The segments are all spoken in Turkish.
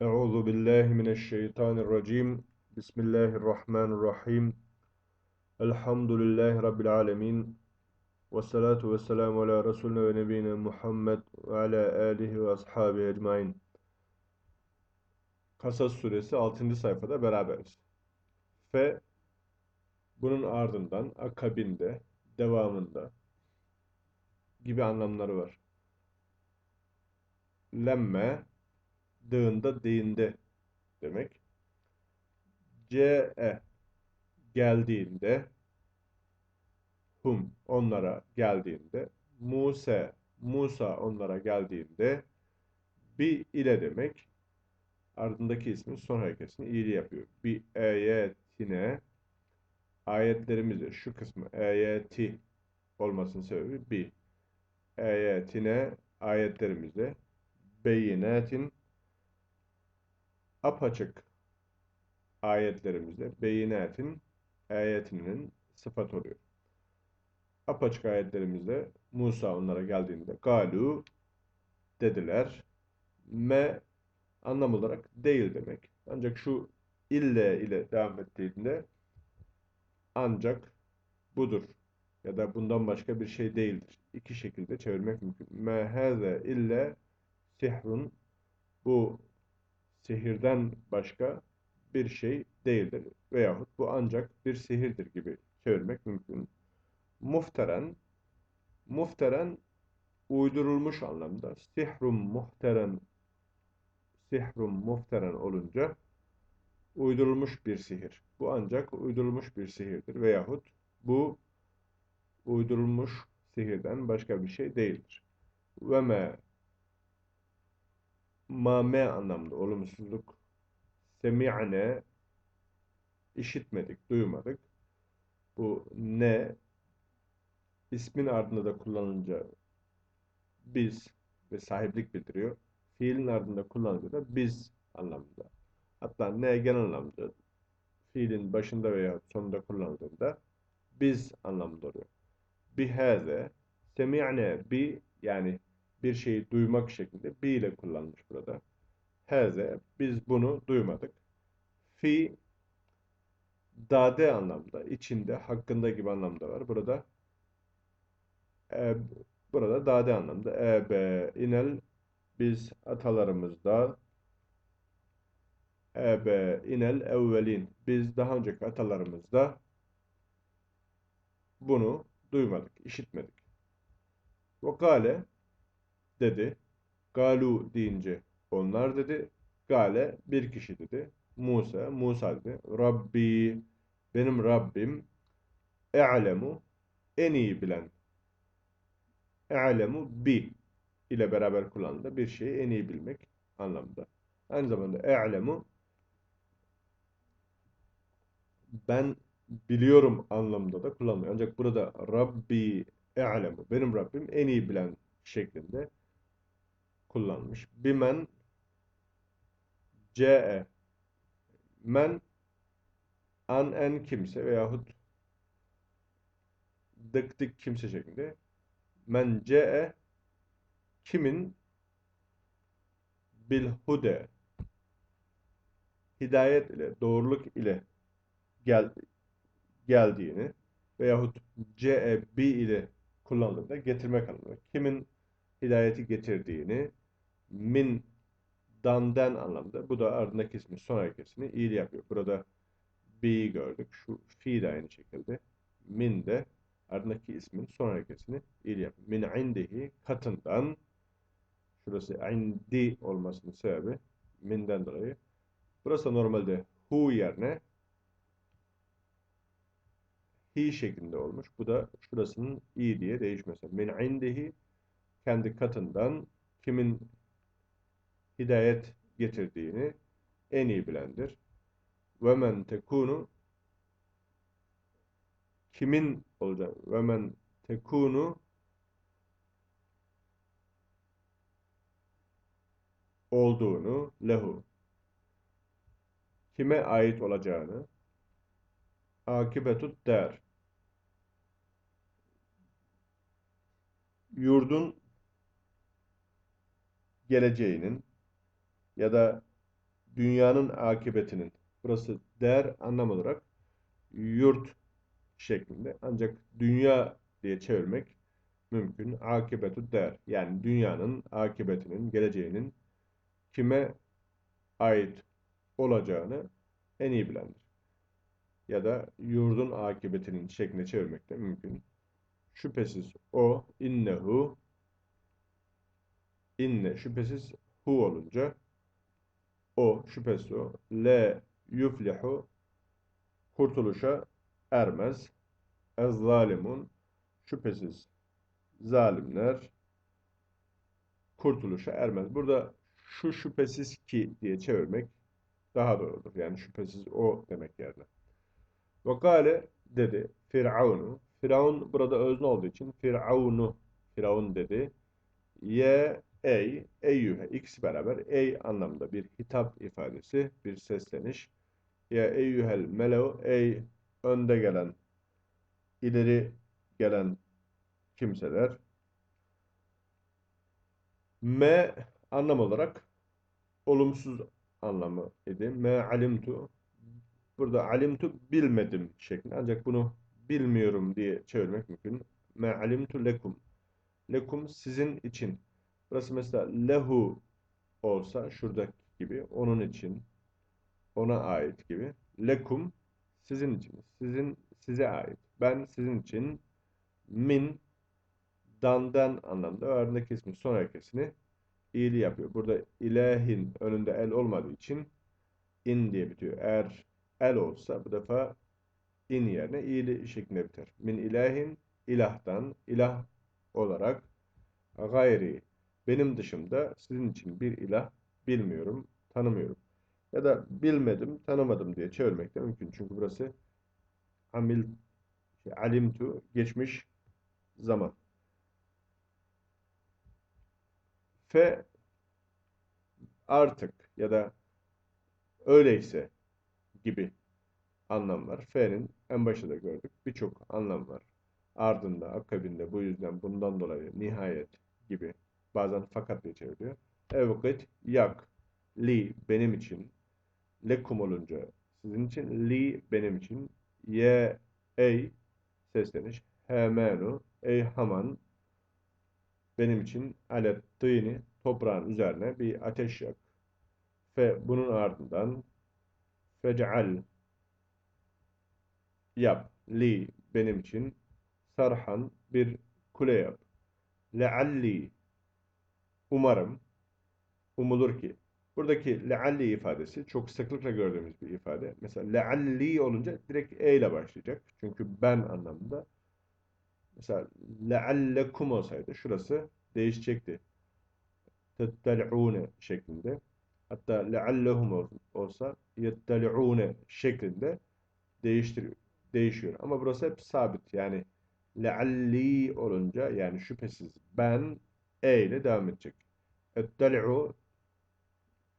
Euzu billahi mineşşeytanirracim. Bismillahirrahmanirrahim. Elhamdülillahi rabbil alamin. Ve salatu ve selamu ala Resulüne ve nebiyine Muhammed ve ala alihi ve ashabihi ecmain. Kasas suresi 6. sayfada beraberiz. Fe bunun ardından, akabinde, devamında gibi anlamları var. Lemme dığında değinde demek. Ce'e geldiğinde hum onlara geldiğinde Musa Musa onlara geldiğinde bi ile demek ardındaki ismin son hareketini iyili yapıyor. Bi ayetine ayetlerimize şu kısmı ayeti olmasının sebebi bi ayetine ayetlerimize beyinatin apaçık ayetlerimizde beyinetin ayetinin sıfat oluyor. Apaçık ayetlerimizde Musa onlara geldiğinde galu dediler. Me anlam olarak değil demek. Ancak şu ille ile devam ettiğinde ancak budur ya da bundan başka bir şey değildir. İki şekilde çevirmek mümkün. Me ille sihrun bu sihirden başka bir şey değildir. Veyahut bu ancak bir sihirdir gibi çevirmek mümkün. Mufteren, mufteren uydurulmuş anlamda. Sihrun muhteren, sihrun mufteren olunca uydurulmuş bir sihir. Bu ancak uydurulmuş bir sihirdir. Veyahut bu uydurulmuş sihirden başka bir şey değildir. Ve me mame anlamda olumsuzluk. Semi'ne işitmedik, duymadık. Bu ne ismin ardında da kullanınca biz ve sahiplik bildiriyor. Fiilin ardında kullanınca da biz anlamında. Hatta ne genel anlamda fiilin başında veya sonunda kullanıldığında biz anlamında oluyor. Bihaze semi'ne bi yani bir şeyi duymak şeklinde bi ile kullanmış burada. Heze biz bunu duymadık. Fi dade anlamda, içinde, hakkında gibi anlamda var. Burada e, burada dade anlamda. E, be, inel biz atalarımızda e, be, inel evvelin biz daha önceki atalarımızda bunu duymadık, işitmedik. Vokale dedi. Galu deyince onlar dedi. Gale bir kişi dedi. Musa, Musa dedi. Rabbi, benim Rabbim e'lemu, en iyi bilen. E'lemu bi ile beraber kullanıldı. Bir şeyi en iyi bilmek anlamda. Aynı zamanda e'lemu ben biliyorum anlamda da kullanılıyor. Ancak burada Rabbi e'lemu, benim Rabbim en iyi bilen şeklinde kullanmış. Bimen ce'e men an en kimse veyahut dık dık kimse şeklinde men ce'e kimin bil hude hidayet ile doğruluk ile gel, geldiğini veyahut ce'e bi ile kullanıldığında getirmek anlamında. Kimin hidayeti getirdiğini min dan'den anlamda. Bu da ardındaki ismin son hareketini iyili yapıyor. Burada bi'yi gördük. Şu fi de aynı şekilde. Min de ardındaki ismin son hareketini iyili yapıyor. Min indihi katından şurası indi olmasının sebebi minden dolayı. Burası normalde hu yerine hi şeklinde olmuş. Bu da şurasının i diye değişmesi. Min indihi kendi katından kimin hidayet getirdiğini en iyi bilendir. Ve men tekunu kimin olacak? Ve men tekunu olduğunu lehu kime ait olacağını akibetut der yurdun geleceğinin ya da dünyanın akıbetinin. Burası der anlam olarak yurt şeklinde. Ancak dünya diye çevirmek mümkün. Akıbetu der. Yani dünyanın akıbetinin, geleceğinin kime ait olacağını en iyi bilendir. Ya da yurdun akıbetinin şeklinde çevirmek de mümkün. Şüphesiz o innehu inne şüphesiz hu olunca o şüphesiz o le yuflihu kurtuluşa ermez. Ez zalimun şüphesiz zalimler kurtuluşa ermez. Burada şu şüphesiz ki diye çevirmek daha doğrudur. Yani şüphesiz o demek yerine. Ve gale dedi Firavunu. Firavun burada özne olduğu için Firavunu Firavun dedi. Ye ey eyyühe ikisi beraber ey anlamında bir hitap ifadesi, bir sesleniş. Ya eyyühel melev ey önde gelen, ileri gelen kimseler. Me anlam olarak olumsuz anlamı idi. Me alimtu burada alimtu bilmedim şeklinde. Ancak bunu bilmiyorum diye çevirmek mümkün. Me alimtu lekum. Lekum sizin için. Burası mesela lehu olsa şuradaki gibi onun için ona ait gibi. Lekum sizin için. Sizin size ait. Ben sizin için min dandan anlamda öğrendeki ismin son harekesini iyiliği yapıyor. Burada ilahin önünde el olmadığı için in diye bitiyor. Eğer el olsa bu defa in yerine iyili şeklinde biter. Min ilahin ilahtan ilah olarak gayri benim dışımda sizin için bir ilah bilmiyorum, tanımıyorum. Ya da bilmedim, tanımadım diye çevirmek de mümkün. Çünkü burası amil, şey, alimtu, geçmiş zaman. Fe artık ya da öyleyse gibi anlam var. Fe'nin en başında da gördük. Birçok anlam var. Ardında, akabinde, bu yüzden, bundan dolayı, nihayet gibi. Bazen fakat diye çeviriyor. Evkit, yak, li benim için, lekum olunca sizin için, li benim için, ye, ey sesleniş, hemenu, ey haman benim için. Alet tıyni toprağın üzerine bir ateş yak. Ve bunun ardından fec'al yap. Li benim için. Sarhan bir kule yap. Lealli umarım umulur ki buradaki lealli ifadesi çok sıklıkla gördüğümüz bir ifade. Mesela lealli olunca direkt e ile başlayacak. Çünkü ben anlamında. Mesela leallekum olsaydı şurası değişecekti. Tetteli'une şeklinde. Hatta leallehum olsa yetteli'une şeklinde değiştiriyor, değişiyor. Ama burası hep sabit. Yani lealli olunca yani şüphesiz ben e ile devam edecek. Etteli'u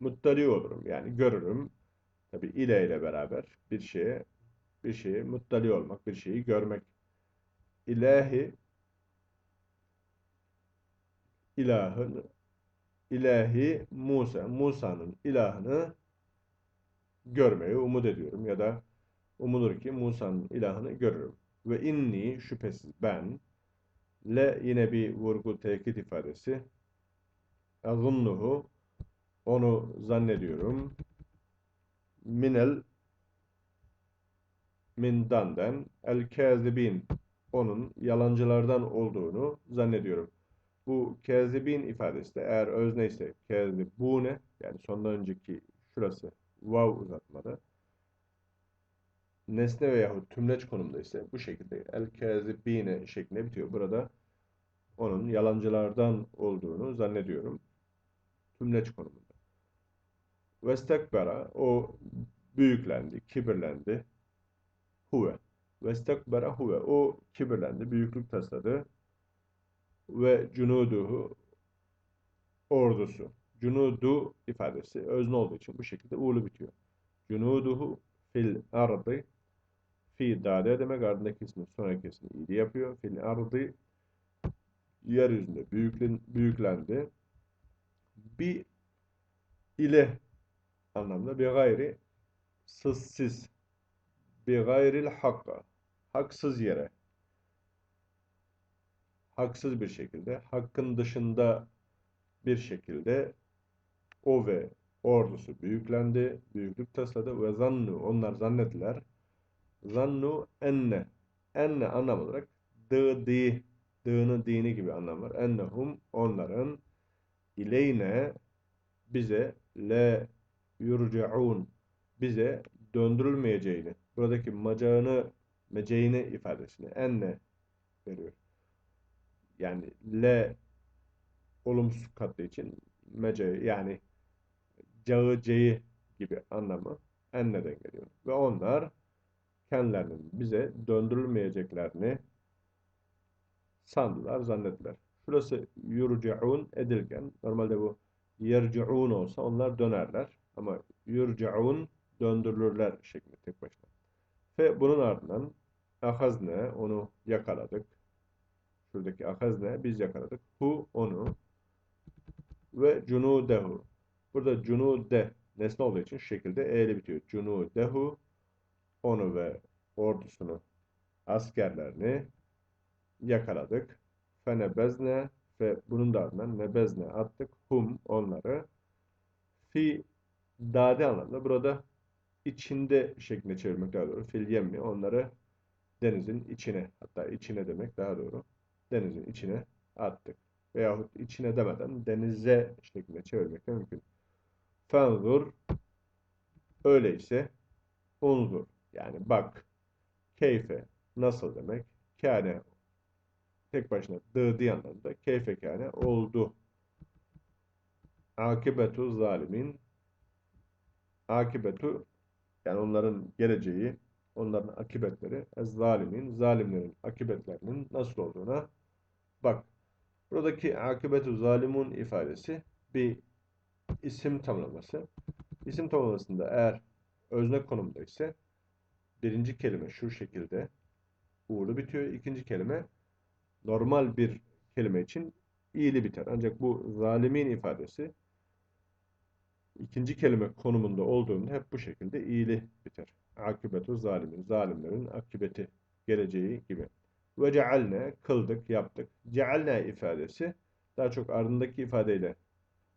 muttali olurum. Yani görürüm. Tabi ile ile beraber bir şeye bir şeye muttali olmak, bir şeyi görmek. İlahi ilahını ilahi Musa, Musa'nın ilahını görmeyi umut ediyorum ya da umulur ki Musa'nın ilahını görürüm. Ve inni şüphesiz ben le yine bir vurgu tekit ifadesi. Azunnuhu onu zannediyorum. Minel mindanden. El kazibin onun yalancılardan olduğunu zannediyorum. Bu kezibin ifadesi de eğer özne ise kezibune yani sondan önceki şurası vav uzatmada nesne veyahut tümleç konumda ise bu şekilde el kezibine şeklinde bitiyor. Burada onun yalancılardan olduğunu zannediyorum. Tümleç konumunda. Vestekbera o büyüklendi, kibirlendi. Huve. Vestekbera huve o kibirlendi, büyüklük tasladı ve cunuduhu ordusu. Cunudu ifadesi özne olduğu için bu şekilde uğurlu bitiyor. Cunuduhu fil ardı fi dade demek ardındaki ismin sonraki ismi iyiliği yapıyor. Fil ardı yeryüzünde büyüklen, büyüklendi. Bir ile anlamda. Bir gayri sızsız. Bir gayril hakka. Haksız yere. Haksız bir şekilde, hakkın dışında bir şekilde o ve ordusu büyüklendi, büyüklük tasladı ve zannu, onlar zannettiler. Zannu enne, enne anlam olarak dı, di, dığını, dini gibi anlam var. Ennehum, onların ileyne, bize, le yurcaun, bize döndürülmeyeceğini, buradaki macağını, meceğini ifadesini enne veriyor. Yani le olumsuz kattığı için mece yani cağı ceyi gibi anlamı enneden geliyor. Ve onlar kendilerinin bize döndürülmeyeceklerini sandılar, zannettiler. Şurası yurcaun edilgen. Normalde bu yerciun olsa onlar dönerler. Ama yurcaun döndürülürler şeklinde tek başına. Ve bunun ardından ahazne onu yakaladık. Şuradaki ahazne biz yakaladık. Hu onu ve cunudehu. Burada cunude nesne olduğu için şekilde e ile bitiyor. Cunudehu onu ve ordusunu askerlerini yakaladık. Fenebezne ve bunun da ardından nebezne attık. Hum onları fi dade anlamda burada içinde şeklinde çevirmek daha doğru. Fil yemmi onları denizin içine hatta içine demek daha doğru. Denizin içine attık. Veyahut içine demeden denize şeklinde çevirmek de mümkün. Fenzur öyleyse unzur yani bak keyfe nasıl demek? Kâne tek başına dı anlamda keyfe kâne oldu. Akibetu zalimin akibetu yani onların geleceği, onların akibetleri ez zalimin, zalimlerin akibetlerinin nasıl olduğuna bak. Buradaki akibetu zalimun ifadesi bir isim tamlaması. İsim tamlamasında eğer özne konumda ise birinci kelime şu şekilde uğurlu bitiyor. İkinci kelime normal bir kelime için iyili biter. Ancak bu zalimin ifadesi ikinci kelime konumunda olduğunda hep bu şekilde iyili biter. Akıbetu zalimin, zalimlerin akıbeti, geleceği gibi. Ve cealne, kıldık, yaptık. Cealne ifadesi daha çok ardındaki ifadeyle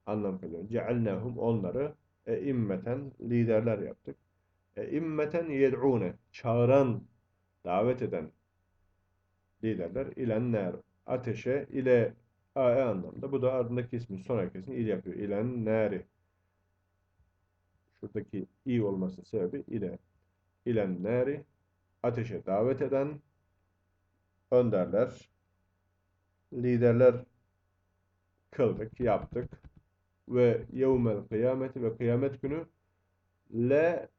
anlam kılıyor. Cealnehum onları e, immeten liderler yaptık. E, immeten yed'une çağıran, davet eden liderler ilenler ateşe ile ae anlamda. Bu da ardındaki ismin son herkesin il yapıyor. İlen. Şuradaki i olmasının sebebi ile. İlen ateşe davet eden önderler, liderler kıldık, yaptık ve yevmel kıyameti ve kıyamet günü le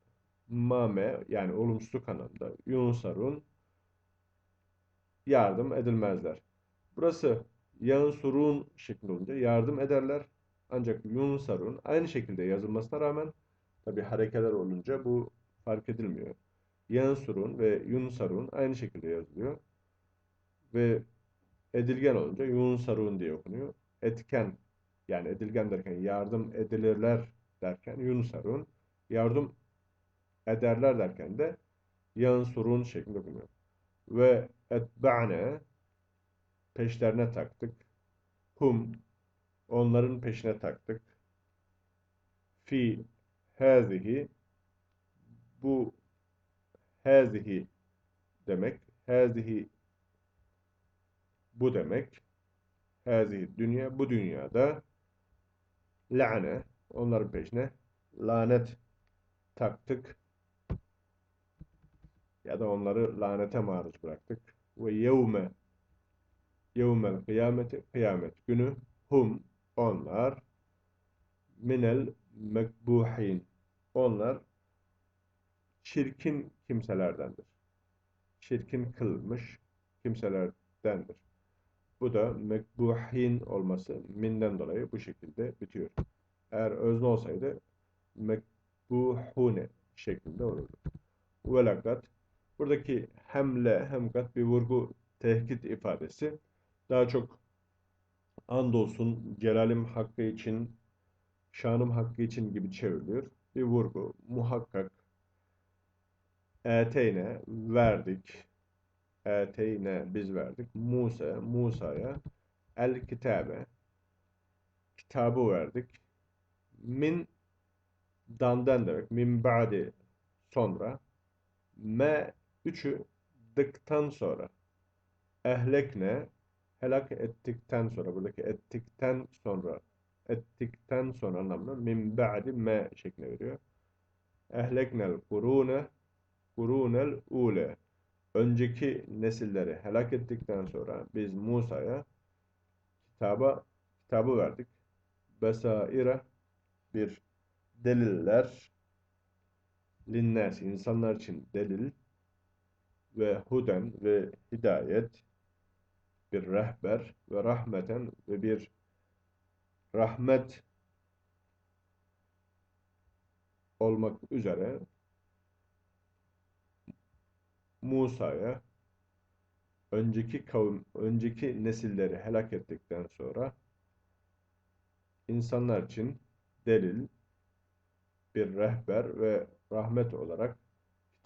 mame yani olumsuzluk anlamda yunsarun yardım edilmezler. Burası yansurun şeklinde olunca yardım ederler. Ancak yunsarun aynı şekilde yazılmasına rağmen tabi harekeler olunca bu fark edilmiyor. Yansurun ve yunsarun aynı şekilde yazılıyor. Ve edilgen olunca yunsarun diye okunuyor. Etken yani edilgen derken yardım edilirler derken yunsarun yardım ederler derken de yansurun şeklinde okunuyor. Ve etba'ne peşlerine taktık. Hum onların peşine taktık. Fi hazihi bu hazihi demek. Hazihi bu demek. Hazihi dünya bu dünyada la'ne onların peşine lanet taktık ya da onları lanete maruz bıraktık. Ve yevme yevmel kıyameti kıyamet günü hum onlar minel mekbuhin onlar çirkin kimselerdendir. Çirkin kılmış kimselerdendir. Bu da mekbuhin olması minden dolayı bu şekilde bitiyor. Eğer özne olsaydı mekbuhune şeklinde olurdu. Velakat buradaki hemle hemkat bir vurgu tehkit ifadesi. Daha çok andolsun celalim hakkı için şanım hakkı için gibi çevriliyor. bir vurgu. Muhakkak eteyne verdik. Eteyne biz verdik. Musa, Musa'ya el kitabe kitabı verdik. Min dandan demek. Min ba'di sonra. Me üçü dıktan sonra. Ehlekne helak ettikten sonra. Buradaki ettikten sonra ettikten sonra anlamına min ba'di me şeklinde veriyor. Ehleknel kurune kurunel ule. Önceki nesilleri helak ettikten sonra biz Musa'ya kitaba kitabı verdik. Besaire bir deliller linnas insanlar için delil ve huden ve hidayet bir rehber ve rahmeten ve bir rahmet olmak üzere Musa'ya önceki kavim, önceki nesilleri helak ettikten sonra insanlar için delil, bir rehber ve rahmet olarak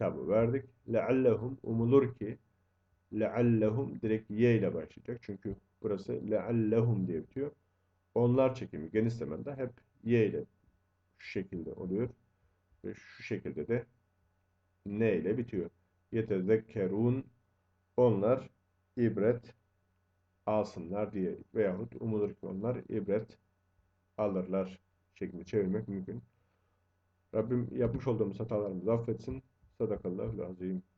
kitabı verdik. Leallehum umulur ki leallehum direkt ye ile başlayacak. Çünkü burası leallehum diye bitiyor. Onlar çekimi geniş zamanda hep y ile şu şekilde oluyor. Ve şu şekilde de ne ile bitiyor. Yetezekkerun onlar ibret alsınlar diye veyahut umulur ki onlar ibret alırlar şeklinde çevirmek mümkün. Rabbim yapmış olduğumuz hatalarımızı affetsin. صدق الله العظيم.